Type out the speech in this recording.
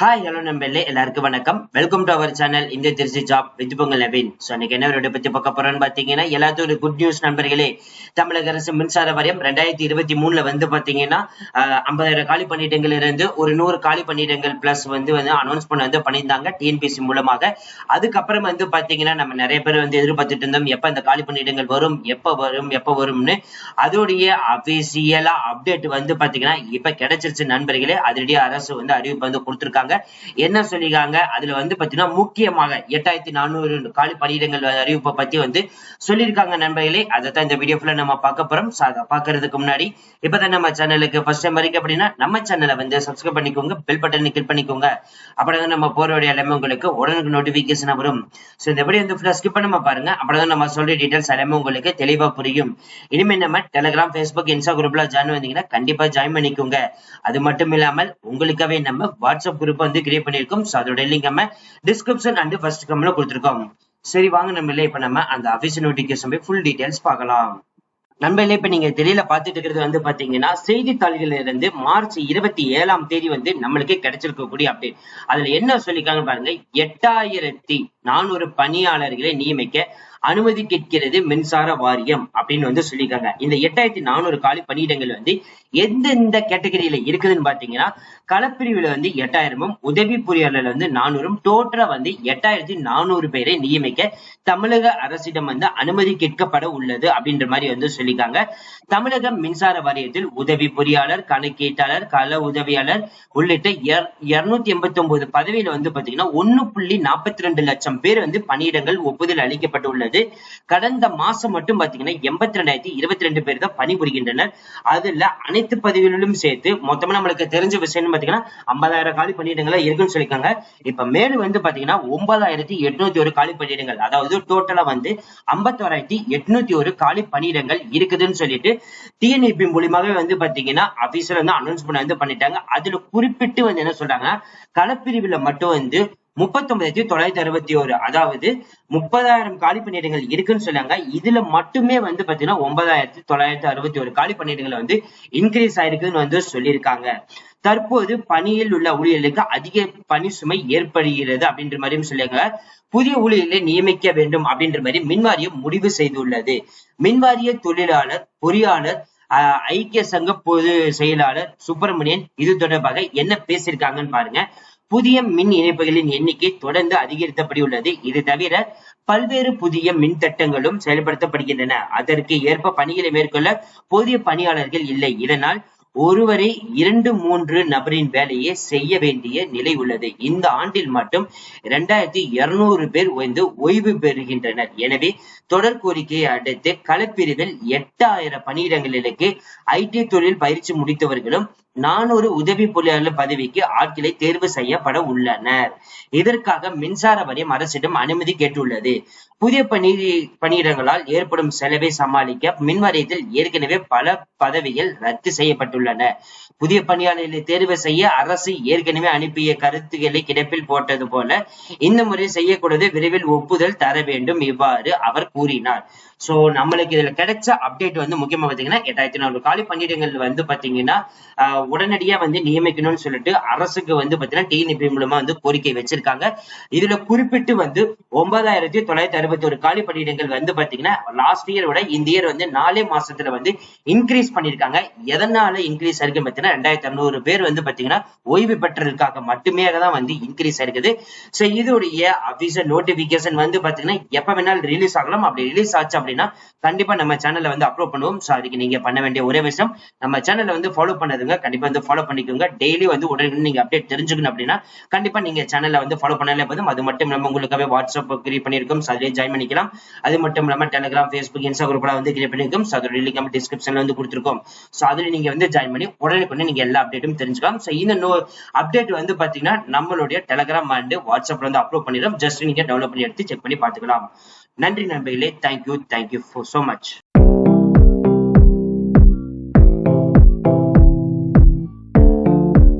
Hi hello நம்பர்ல எல்லாருக்கும் வணக்கம். வெல்கம் டு அவர் சேனல் இந்த Trichy job with Pongal Naveen so அன்னைக்கு என்ன ஒரு பத்தி பார்க்க போறோம்னு பாத்தீங்கன்னா எல்லாத்துக்கும் ஒரு குட் நியூஸ் நண்பர்களே. தமிழக அரசு மின்சார வாரியம் ரெண்டாயிரத்தி இருபத்தி மூணுல வந்து பாத்தீங்கன்னா ஐம்பதாயிரம் காலி பணியிடங்கள் இருந்து ஒரு நூறு காலி பணியிடங்கள் பிளஸ் வந்து வந்து அனௌன்ஸ் பண்ண வந்து பண்ணியிருந்தாங்க டிஎன்பிசி மூலமாக. அதுக்கப்புறம் வந்து பாத்தீங்கன்னா நம்ம நிறைய பேர் வந்து எதிர்பார்த்துட்டு இருந்தோம் எப்ப இந்த காலி பணியிடங்கள் வரும் எப்ப வரும் எப்ப வரும்னு. அதோடைய அபிஷியலா அப்டேட் வந்து பாத்தீங்கன்னா இப்ப கிடைச்சிருச்சு நண்பர்களே. அதிரடியா அரசு வந்து அறிவிப்பு வந்து கொடுத்துருக்காங்க. என்ன சொல்லிருக்காங்க அதுல வந்து பாத்தீங்கன்னா முக்கியமாக எட்டாயிரத்தி நானூறு காலி பணியிடங்கள் அறிவிப்பை பத்தி வந்து சொல்லியிருக்காங்க நண்பர்களே. அதை தான் இந்த வீடியோ ஃபுல்லா நம்ம பார்க்க போறோம். பாக்குறதுக்கு முன்னாடி இப்பதான் நம்ம சேனலுக்கு ஃபர்ஸ்ட் டைம் வரைக்கும் அப்படின்னா நம்ம சேனலை வந்து சப்ஸ்கிரைப் பண்ணிக்கோங்க பெல் பட்டனை கிளிக் பண்ணிக்கோங்க. அப்படிதான் நம்ம போற எல்லாமே உங்களுக்கு உடனுக்கு நோட்டிபிகேஷன் வரும். ஸோ இந்த வீடியோ வந்து ஃபுல்லா ஸ்கிப் பண்ணாம பாருங்க. அப்படிதான் நம்ம சொல்ற டீடைல்ஸ் எல்லாமே உங்களுக்கு தெளிவா புரியும். இனிமே நம்ம டெலிகிராம் ஃபேஸ்புக் இன்ஸ்டா குரூப்ல ஜாயின் வந்தீங்கன்னா கண்டிப்பா ஜாயின் பண்ணிக்கோங்க. அது மட்டும் இல்லாமல் உங்களுக்காகவே நம்ம வாட்ஸ்அப் குரூப் குரூப் வந்து கிரியேட் பண்ணியிருக்கோம். ஸோ அதோட லிங்க் நம்ம டிஸ்கிரிப்ஷன் அண்ட் ஃபர்ஸ்ட் கம்ல கொடுத்துருக்கோம். சரி வாங்க நம்ம இல்லை இப்போ நம்ம அந்த அஃபீஷியல் நோட்டிஃபிகேஷன் போய் ஃபுல் டீடைல்ஸ் பார்க்கலாம். நண்பர்களே இப்ப நீங்க தெரியல பாத்துட்டு இருக்கிறது வந்து பாத்தீங்கன்னா செய்தித்தாள்கள்ல இருந்து மார்ச் இருபத்தி ஏழாம் தேதி வந்து நம்மளுக்கு கிடைச்சிருக்கக்கூடிய அப்டேட் அதுல என்ன சொல்லிருக்காங்க பாருங்க எட்டாயிரத்தி நானூறு பணியாளர்களை நியமிக்க அனுமதி கேட்கிறது மின்சார வாரியம் அப்படின்னு வந்து சொல்லியிருக்காங்க. இந்த எட்டாயிரத்தி நானூறு காலி பணியிடங்கள் வந்து எந்தெந்த கேட்டகரியில இருக்குதுன்னு பாத்தீங்கன்னா களப்பிரிவுல வந்து எட்டாயிரமும் உதவி பொறியாளர்ல வந்து நானூறும் டோட்டலா வந்து எட்டாயிரத்தி நானூறு பேரை நியமிக்க தமிழக அரசிடம் வந்து அனுமதி கேட்கப்பட உள்ளது அப்படின்ற மாதிரி வந்து சொல்லியிருக்காங்க. தமிழக மின்சார வாரியத்தில் உதவி பொறியாளர் கணக்கீட்டாளர் கள உதவியாளர் உள்ளிட்ட இருநூத்தி எண்பத்தி ஒன்பது பதவியில வந்து பாத்தீங்கன்னா ஒண்ணு புள்ளி நாற்பத்தி ரெண்டு லட்சம் லட்சம் பேர் வந்து பணியிடங்கள் ஒப்புதல் அளிக்கப்பட்டுள்ளது. கடந்த மாசம் மட்டும் பாத்தீங்கன்னா எண்பத்தி ரெண்டாயிரத்தி இருபத்தி ரெண்டு பேர் தான் பணிபுரிகின்றனர். அதுல அனைத்து பதவிகளிலும் சேர்த்து மொத்தமா நம்மளுக்கு தெரிஞ்ச விஷயம்னு பாத்தீங்கன்னா ஐம்பதாயிரம் காலி பணியிடங்களா இருக்குன்னு சொல்லியிருக்காங்க. இப்ப மேலும் வந்து பாத்தீங்கன்னா ஒன்பதாயிரத்தி எட்நூத்தி ஒரு காலி பணியிடங்கள். அதாவது டோட்டலா வந்து ஐம்பத்தோராயிரத்தி எட்நூத்தி ஒரு காலி பணியிடங்கள் இருக்குதுன்னு சொல்லிட்டு டிஎன்இபி மூலியமாவே வந்து பாத்தீங்கன்னா அபிஷியல் வந்து அனௌன்ஸ் பண்ண வந்து பண்ணிட்டாங்க. அதுல குறிப்பிட்டு வந்து என்ன சொல்றாங்க களப்பிரிவுல மட்டும் வந்து முப்பத்தி ஒன்பதாயிரத்தி தொள்ளாயிரத்தி அறுபத்தி ஒரு அதாவது முப்பதாயிரம் காலி பணியிடங்கள் இருக்குன்னு சொன்னாங்க. இதுல மட்டுமே வந்து பாத்தீங்கன்னா ஒன்பதாயிரத்தி தொள்ளாயிரத்தி அறுபத்தி ஒரு காலி பணியிடங்களை வந்து இன்க்ரீஸ் ஆயிருக்குன்னு வந்து சொல்லியிருக்காங்க. தற்போது பணியில் உள்ள ஊழியர்களுக்கு அதிக பணி சுமை ஏற்படுகிறது அப்படின்ற மாதிரியும் சொல்லியிருக்காங்க. புதிய ஊழியர்களை நியமிக்க வேண்டும் அப்படின்ற மாதிரி மின்வாரியம் முடிவு செய்துள்ளது. மின்வாரிய தொழிலாளர் பொறியாளர் ஐக்கிய சங்க பொது செயலாளர் சுப்பிரமணியன் இது தொடர்பாக என்ன பேசியிருக்காங்கன்னு பாருங்க. புதிய மின் இணைப்புகளின் எண்ணிக்கை தொடர்ந்து அதிகரித்தபடியுள்ளது. இது தவிர பல்வேறு புதிய மின் திட்டங்களும் செயல்படுத்தப்படுகின்றன. அதற்கு ஏற்ப பணிகளை மேற்கொள்ள போதிய பணியாளர்கள் இல்லை. இதனால் ஒருவரை இரண்டு மூன்று நபரின் வேலையை செய்ய வேண்டிய நிலை உள்ளது. இந்த ஆண்டில் மட்டும் இரண்டாயிரத்தி இருநூறு பேர் வந்து ஓய்வு பெறுகின்றனர். எனவே தொடர் கோரிக்கையை அடுத்து களப்பிரிவில் எட்டாயிரம் பணியிடங்களுக்கு ஐடி தொழில் பயிற்சி முடித்தவர்களும் நானூறு உதவி பொறியாளர் பதவிக்கு ஆட்களை தேர்வு செய்யப்பட உள்ளனர். இதற்காக மின்சார வாரியம் அரசிடம் அனுமதி கேட்டுள்ளது. புதிய பணி பணியிடங்களால் ஏற்படும் செலவை சமாளிக்க மின்வாரியத்தில் ஏற்கனவே பல பதவிகள் ரத்து செய்யப்பட்டுள்ளன. புதிய பணியாளர்களை தேர்வு செய்ய அரசு ஏற்கனவே அனுப்பிய கருத்துக்களை கிடப்பில் போட்டது போல இந்த முறை செய்யக்கூடாது விரைவில் ஒப்புதல் தர வேண்டும் இவ்வாறு அவர் கூறினார். சோ நம்மளுக்கு இதுல கிடைச்ச அப்டேட் வந்து முக்கியமா பாத்தீங்கன்னா எட்டாயிரத்தி நானூறு காலி பணியிடங்கள் வந்து பாத்தீங்கன்னா உடனடியா வந்து நியமிக்கணும்னு சொல்லிட்டு அரசுக்கு வந்து பாத்தீங்கன்னா டிஎன்பி மூலமா வந்து கோரிக்கை வச்சிருக்காங்க. இதுல குறிப்பிட்டு வந்து ஒன்பதாயிரத்தி தொள்ளாயிரத்தி இருபத்தி ஒரு காலி பணியிடங்கள் வந்து பாத்தீங்கன்னா லாஸ்ட் இயர் விட இந்த இயர் வந்து நாலே மாசத்துல வந்து இன்க்ரீஸ் பண்ணிருக்காங்க எதனால இன்க்ரீஸ் ஆயிருக்கு பாத்தீங்கன்னா ரெண்டாயிரத்தி அறுநூறு பேர் வந்து பாத்தீங்கன்னா ஓய்வு பெற்றதற்காக மட்டுமே தான் வந்து இன்க்ரீஸ் ஆயிருக்குது. சோ இதோடைய அபிஷியல் நோட்டிபிகேஷன் வந்து பாத்தீங்கன்னா எப்ப வேணாலும் ரிலீஸ் ஆகலாம். அப்படி ரிலீஸ் ஆச்சு அப்படின்னா கண்டிப்பா நம்ம சேனல்ல வந்து அப்லோட் பண்ணுவோம். சோ அதுக்கு நீங்க பண்ண வேண்டிய ஒரே விஷயம் நம்ம சேனல்ல வந்து ஃபாலோ பண்ணதுங்க. கண்டிப்பா வந்து ஃபாலோ பண்ணிக்கோங்க. டெய்லி வந்து உடனே நீங்க அப்டேட் தெரிஞ்சுக்கணும் அப்படின்னா கண்டிப்பா நீங்க சேனல்ல வந்து ஃபாலோ பண்ணாலே போதும். அது மட்டும் நம்ம உங்களுக்காகவே வாட்ஸ்அப் கிரியேட் பண்ணிருக்கோம் so ஜாயின் பண்ணிக்கலாம். அது மட்டும் இல்லாம டெலிகிராம் ஃபேஸ்புக் இன்ஸ்டா குரூப்ல வந்து கிரியேட் பண்ணிருக்கோம். ஸோ அதோட லிங்க் நம்ம டிஸ்கிரிப்ஷன்ல வந்து கொடுத்துருக்கோம். ஸோ அதில் நீங்க வந்து ஜாயின் பண்ணி உடனே நீங்க எல்லா அப்டேட்டும் தெரிஞ்சுக்கலாம். ஸோ இந்த நோ அப்டேட் வந்து பாத்தீங்கன்னா நம்மளுடைய டெலிகிராம் அண்ட் வாட்ஸ்அப்ல வந்து அப்லோட் பண்ணிடும் ஜஸ்ட் நீங்க டெவலப் பண்ணி எடுத்து செக் பண்ணி பாத்துக்கலாம் நன்றி நண்பர்களே. Thank you thank you so much